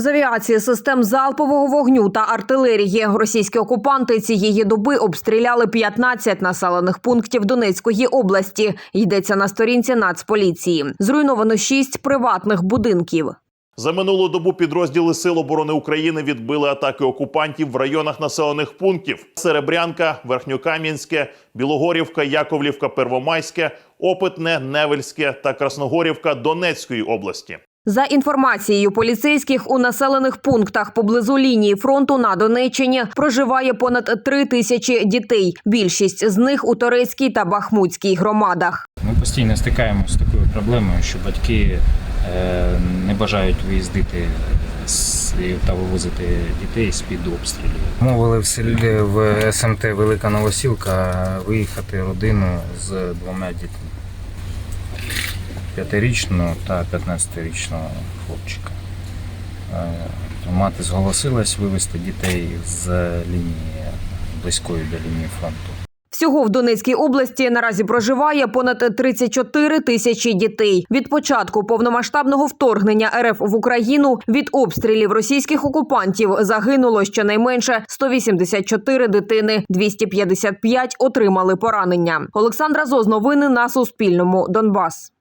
З авіації систем залпового вогню та артилерії російські окупанти цієї доби обстріляли 15 населених пунктів Донецької області. Йдеться на сторінці Нацполіції. Зруйновано 6 приватних будинків. За минулу добу підрозділи Сил оборони України відбили атаки окупантів в районах населених пунктів: Серебрянка, Верхньокам'янське, Білогорівка, Яковлівка, Первомайське, Опитне, Невельське та Красногорівка Донецької області. За інформацією поліцейських, у населених пунктах поблизу лінії фронту на Донеччині проживає понад три тисячі дітей. Більшість з них у Торецькій та Бахмутській громадах. Ми постійно стикаємося з такою проблемою, що батьки е, не бажають виїздити та вивозити дітей з під обстрілів. Мовили в селі в СМТ Велика Новосілка виїхати родину з двома дітьми. П'ятирічного та 15-річного хлопчика. Е, Мати зголосилась вивезти дітей з лінії близької до лінії фронту. Всього в Донецькій області наразі проживає понад 34 тисячі дітей. Від початку повномасштабного вторгнення РФ в Україну від обстрілів російських окупантів загинуло щонайменше 184 дитини, 255 отримали поранення. Олександра Зоз, новини на Суспільному. Донбас.